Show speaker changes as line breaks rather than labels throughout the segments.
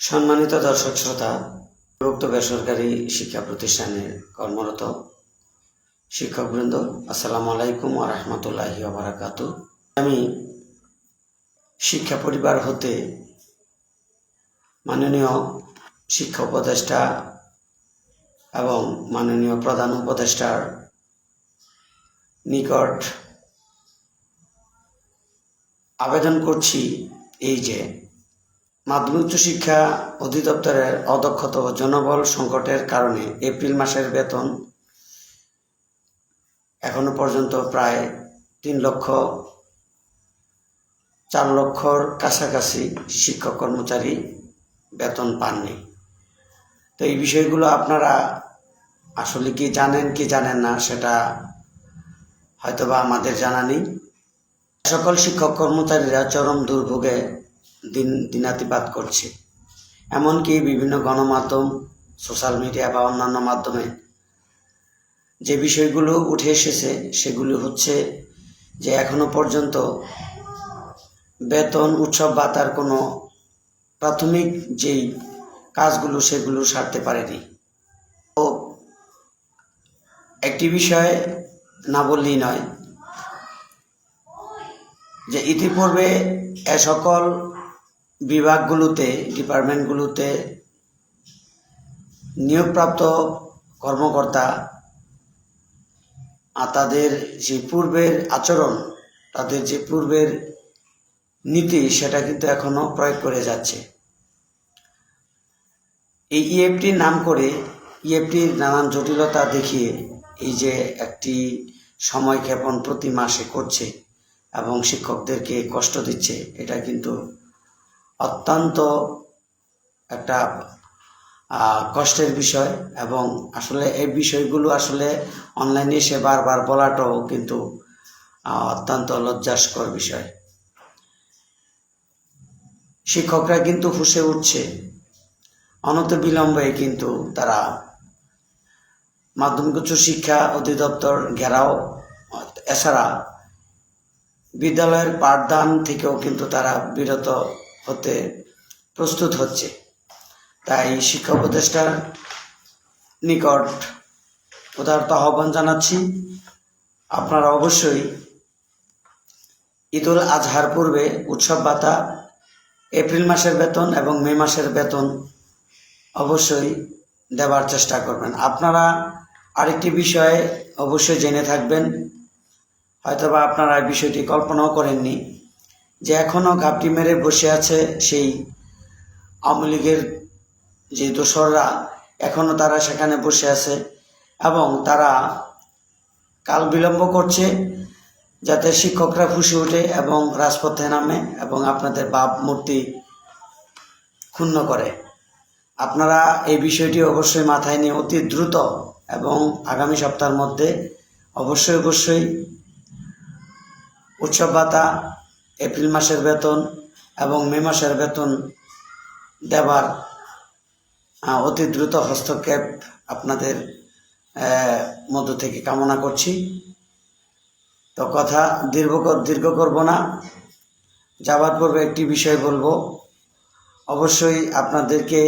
সম্মানিত দর্শক শ্রোতা বিভক্ত বেসরকারি শিক্ষা প্রতিষ্ঠানে কর্মরত শিক্ষকবৃন্দ, আসসালামু আলাইকুম ও রহমতুল্লাহি বারাকাত। আমি শিক্ষা পরিবার হতে মাননীয় শিক্ষা উপদেষ্টা এবং মাননীয় প্রধান উপদেষ্টার নিকট আবেদন করছি এই যে মাধ্যমিক উচ্চ শিক্ষা অধিদপ্তরের অদক্ষতা ও জনবল সংকটের কারণে এপ্রিল মাসের বেতন এখনও পর্যন্ত প্রায় তিন লক্ষ, চার লক্ষর কাছাকাছি শিক্ষক কর্মচারী বেতন পাননি। তো এই বিষয়গুলো আপনারা আসলে কি জানেন কি জানেন না সেটা হয়তোবা আমাদের জানা নেই। সকল শিক্ষক কর্মচারীরা চরম দুর্ভোগে দিন দিনাতিপাত করছে। এমনকি বিভিন্ন গণমাধ্যম, সোশ্যাল মিডিয়া বা অন্যান্য মাধ্যমে যে বিষয়গুলো উঠে এসেছে, সেগুলি হচ্ছে যে এখনও পর্যন্ত বেতন, উৎসব ভাতার কোনো প্রাথমিক যেই কাজগুলো, সেগুলো সারতে পারেনি। তো একটি বিষয় না বললেই নয় যে ইতিপূর্বে এ সকল বিভাগগুলোতে, ডিপার্টমেন্টগুলোতে নিয়োগপ্রাপ্ত কর্মকর্তা আর তাদের যে পূর্বের আচরণ, তাদের যে পূর্বের নীতি, সেটা কিন্তু এখনও প্রয়োগ করে যাচ্ছে। এই ইএফটির নাম করে, ইএফটির নানান জটিলতা দেখিয়ে এই যে একটি সময় ক্ষেপণ প্রতি মাসে করছে এবং শিক্ষকদেরকে কষ্ট দিচ্ছে, এটা কিন্তু অত্যন্ত একটা কষ্টের বিষয় এবং আসলে এই বিষয়গুলো আসলে অনলাইনে এসে বারবার বলাটাও কিন্তু অত্যন্ত লজ্জাস্কর বিষয়। শিক্ষকরা কিন্তু ফুসে উঠছে। অনত বিলম্বে কিন্তু তারা মাধ্যমিক উচ্চ শিক্ষা অধিদপ্তর ঘেরাও, এছাড়া বিদ্যালয়ের পাঠদান থেকেও কিন্তু তারা বিরত হতে প্রস্তুত হচ্ছে। তাই শিক্ষা উপদেষ্টার নিকট উদারত আহ্বান জানাচ্ছি। আপনারা অবশ্যই ঈদুল আজহার পূর্বে উৎসব ভাতা, এপ্রিল মাসের বেতন এবং মে মাসের বেতন অবশ্যই দেওয়ার চেষ্টা করবেন। আপনারা আরেকটি বিষয়ে অবশ্যই জেনে থাকবেন। হয়তোবা আপনারা বিষয়টি কল্পনাও করেননি। যে এখনও ঘাপটি মেরে বসে আছে সেই আওয়ামী লীগের যে দোসররা এখনও তারা সেখানে বসে আছে এবং তারা কাল বিলম্ব করছে যাতে শিক্ষকরা ফুসে ওঠে এবং রাজপথে নামে এবং আপনাদের বাপ মূর্তি ক্ষুণ্ণ করে। আপনারা এই বিষয়টি অবশ্যই মাথায় নিয়ে অতি দ্রুত এবং আগামী সপ্তাহের মধ্যে অবশ্যই অবশ্যই উৎসব ভাতা এপ্রিল মাসের বেতন এবং মে মাসের বেতন দেবার অতি দ্রুত হস্তক্ষেপ আপনাদের মধ্য থেকে কামনা করছি। তো কথা দীর্ঘ দীর্ঘ করব না। যাওয়ার পূর্বে একটি বিষয় বলব। অবশ্যই আপনাদেরকে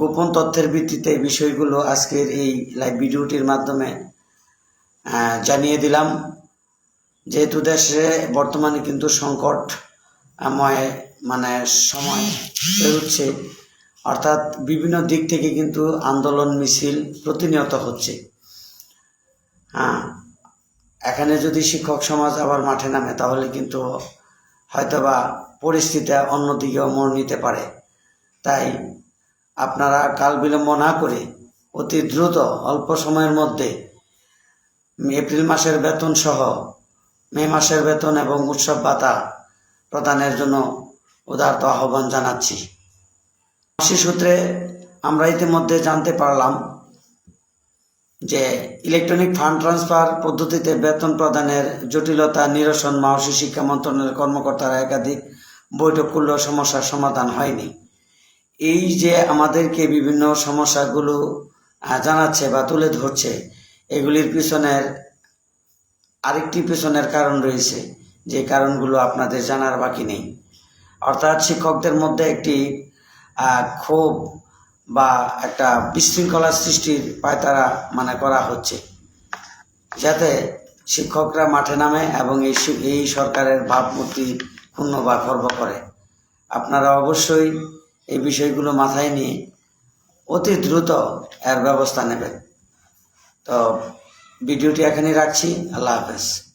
গোপন তথ্যের ভিত্তিতে বিষয়গুলো আজকের এই লাইভ ভিডিওটির মাধ্যমে জানিয়ে দিলাম। যেহেতু দেশে বর্তমানে কিন্তু সংকটময় মানে সময় পেরোচ্ছে অর্থাৎ বিভিন্ন দিক থেকে কিন্তু আন্দোলন, মিছিল প্রতিনিয়ত হচ্ছে। হ্যাঁ এখানে যদি শিক্ষক সমাজ আবার মাঠে নামে, তাহলে কিন্তু হয়তোবা পরিস্থিতি অন্যদিকেও মোড় নিতে পারে। তাই আপনারা কাল বিলম্ব না করে অতি দ্রুত, অল্প সময়ের মধ্যে এপ্রিল মাসের বেতন সহ মে মাসের বেতন এবং উৎসব ভাতা প্রদানের জন্য উদারত আহ্বান জানাচ্ছি। মাসি সূত্রে আমরা ইতিমধ্যে জানতে পারলাম যে ইলেকট্রনিক ফান্ড ট্রান্সফার পদ্ধতিতে বেতন প্রদানের জটিলতা নিরসন মাহসী শিক্ষা মন্ত্রণালয়ের কর্মকর্তারা একাধিক বৈঠক করলেও সমস্যার সমাধান হয়নি। এই যে আমাদেরকে বিভিন্ন সমস্যাগুলো জানাচ্ছে বা তুলে ধরছে, এগুলির পিছনের আরেকটি পেছনের কারণ রয়েছে, যে কারণগুলো আপনাদের জানার বাকি নেই। অর্থাৎ শিক্ষকদের মধ্যে একটি ক্ষোভ বা একটা বিশৃঙ্খলা সৃষ্টির পায়তারা মানে করা হচ্ছে। যাতে শিক্ষকরা মাঠে নামে এবং এই এই সরকারের ভাবমূর্তি ক্ষুণ্ণ বা খর্ব করে। আপনারা অবশ্যই এই বিষয়গুলো মাথায় নিয়ে অতি দ্রুত এর ব্যবস্থা নেবেন। তো ভিডিওটি এখানে রাখছি। আল্লাহ হাফেজ।